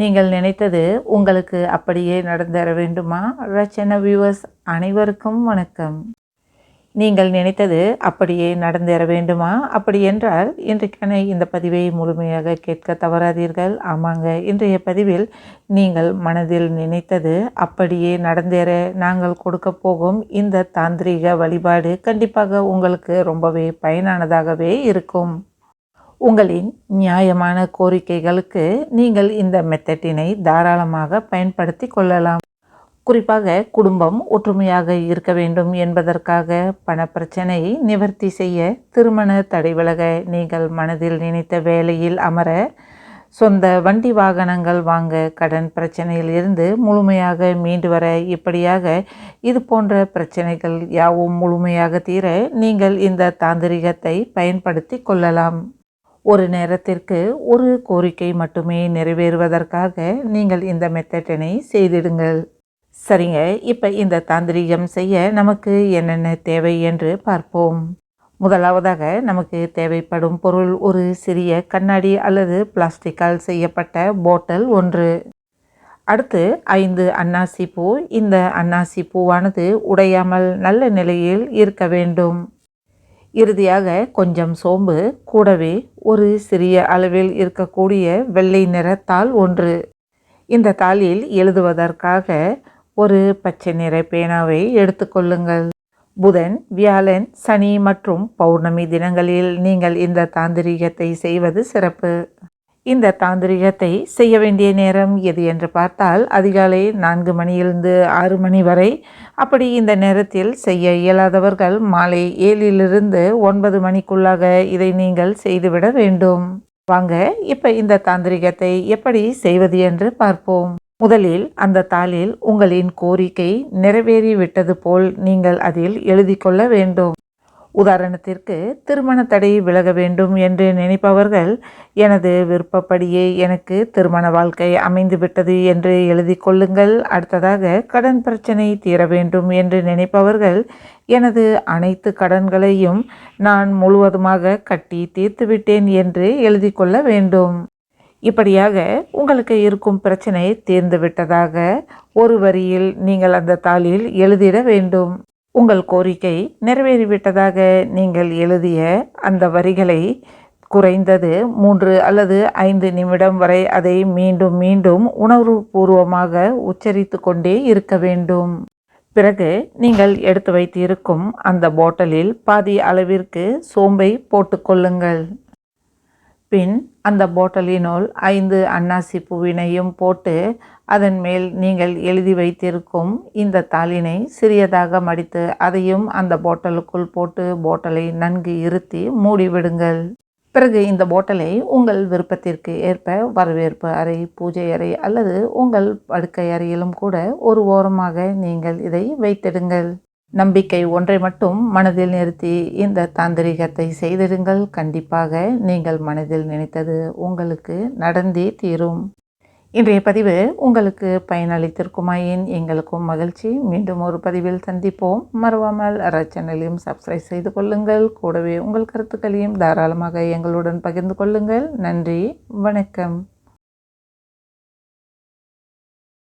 நீங்கள் நினைத்தது உங்களுக்கு அப்படியே நடந்தேற வேண்டுமா? ரச்சன வியூவர்ஸ் அனைவருக்கும் வணக்கம். நீங்கள் நினைத்தது அப்படியே நடந்தேற வேண்டுமா? அப்படி என்றால் இன்றைக்கான இந்த பதிவை முழுமையாக கேட்க தவறாதீர்கள். ஆமாங்க இன்றைய பதிவில் நீங்கள் மனதில் நினைத்தது அப்படியே நடந்தேற நாங்கள் கொடுக்க போகும் இந்த தாந்திரிக வழிபாடு கண்டிப்பாக உங்களுக்கு ரொம்பவே பயனானதாகவே இருக்கும். உங்களின் நியாயமான கோரிக்கைகளுக்கு நீங்கள் இந்த மெத்தட்டினை தாராளமாக பயன்படுத்தி கொள்ளலாம். குறிப்பாக குடும்பம் ஒற்றுமையாக இருக்க வேண்டும் என்பதற்காக பணப்பிரச்சனையை நிவர்த்தி செய்ய திருமண தடை விலக நீங்கள் மனதில் நினைத்த வேலையில் அமர சொந்த வண்டி வாகனங்கள் வாங்க கடன் பிரச்சனையில் இருந்து முழுமையாக மீண்டு வர இப்படியாக இது போன்ற பிரச்சனைகள் யாவும் முழுமையாக தீர நீங்கள் இந்த தாந்திரிகத்தை பயன்படுத்தி கொள்ளலாம். ஒரு நேரத்திற்கு ஒரு கோரிக்கை மட்டுமே நிறைவேறுவதற்காக நீங்கள் இந்த மெத்தட்டினை செய்திடுங்கள். சரிங்க இப்போ இந்த தாந்திரிகம் செய்ய நமக்கு என்னென்ன தேவை என்று பார்ப்போம். முதலாவதாக நமக்கு தேவைப்படும் பொருள் ஒரு சிறிய கண்ணாடி அல்லது பிளாஸ்டிக்கால் செய்யப்பட்ட போட்டல் ஒன்று. அடுத்து ஐந்து அன்னாசி பூ. இந்த அன்னாசி பூவானது உடையாமல் நல்ல நிலையில் இருக்க வேண்டும். இறுதியாக கொஞ்சம் சோம்பு கூடவே ஒரு சிறிய அளவில் இருக்கக்கூடிய வெள்ளை நிற தாள் ஒன்று. இந்த தாளில் எழுதுவதற்காக ஒரு பச்சை நிற பேனாவை எடுத்துக்கொள்ளுங்கள் புதன் வியாழன் சனி மற்றும் பௌர்ணமி தினங்களில் நீங்கள் இந்த தாந்திரீகத்தை செய்வது சிறப்பு. இந்த தாந்திரிகத்தை செய்ய வேண்டிய நேரம் எது என்று பார்த்தால் அதிகாலை நான்கு மணியிலிருந்து ஆறு மணி வரை அப்படி இந்த நேரத்தில் செய்ய இயலாதவர்கள் மாலை ஏழிலிருந்து ஒன்பது மணிக்குள்ளாக இதை நீங்கள் செய்துவிட வேண்டும். வாங்க இப்போ இந்த தாந்திரிகத்தை எப்படி செய்வது என்று பார்ப்போம். முதலில் அந்த தாளில் உங்களின் கோரிக்கை நிறைவேறிவிட்டது போல் நீங்கள் அதில் எழுதி கொள்ள வேண்டும். உதாரணத்திற்கு திருமண தடை விலக வேண்டும் என்று நினைப்பவர்கள் எனது விருப்பப்படியே எனக்கு திருமண வாழ்க்கை அமைந்துவிட்டது என்று எழுதி கொள்ளுங்கள். அடுத்ததாக கடன் பிரச்சனை தீர வேண்டும் என்று நினைப்பவர்கள் எனது அனைத்து கடன்களையும் நான் முழுவதுமாக கட்டி தீர்த்துவிட்டேன் என்று எழுதி கொள்ள வேண்டும். இப்படியாக உங்களுக்கு இருக்கும் பிரச்சனை தீர்ந்துவிட்டதாக ஒரு வரியில் நீங்கள் அந்த தாளில் எழுதிட வேண்டும். உங்கள் கோரிக்கை நிறைவேறிவிட்டதாக நீங்கள் எழுதிய அந்த வரிகளை குறைந்தது மூன்று அல்லது ஐந்து நிமிடம் வரை அதை மீண்டும் மீண்டும் உணர்வுபூர்வமாக உச்சரித்து கொண்டே இருக்க வேண்டும். பிறகு நீங்கள் எடுத்து வைத்திருக்கும் அந்த பாட்டிலில் பாதி அளவிற்கு சோம்பை போட்டுக்கொள்ளுங்கள் பின் அந்த போட்டலினுள் ஐந்து அன்னாசி பூவினையும் போட்டு அதன் மேல் நீங்கள் எழுதி வைத்திருக்கும் இந்த தாளினை சிறியதாக மடித்து அதையும் அந்த போட்டலுக்குள் போட்டு போட்டலை நன்கு இருத்தி மூடிவிடுங்கள். பிறகு இந்த போட்டலை உங்கள் விருப்பத்திற்கு ஏற்ப வரவேற்பு அறை பூஜை அறை அல்லது உங்கள் படுக்கை அறையிலும் கூட ஒரு ஓரமாக நீங்கள் இதை வைத்திடுங்கள். நம்பிக்கை ஒன்றை மட்டும் மனதில் நிறுத்தி இந்த தாந்திரிகத்தை செய்திடுங்கள். கண்டிப்பாக நீங்கள் மனதில் நினைத்தது உங்களுக்கு நடந்தே தீரும். இன்றைய பதிவு உங்களுக்கு பயனளித்திருக்குமாயின் எங்களுக்கும் மகிழ்ச்சி. மீண்டும் ஒரு பதிவில் சந்திப்போம். மறவாமல் சேனலையும் சப்ஸ்கிரைப் செய்து கொள்ளுங்கள். கூடவே உங்கள் கருத்துக்களையும் தாராளமாக எங்களுடன் பகிர்ந்து கொள்ளுங்கள். நன்றி. வணக்கம்.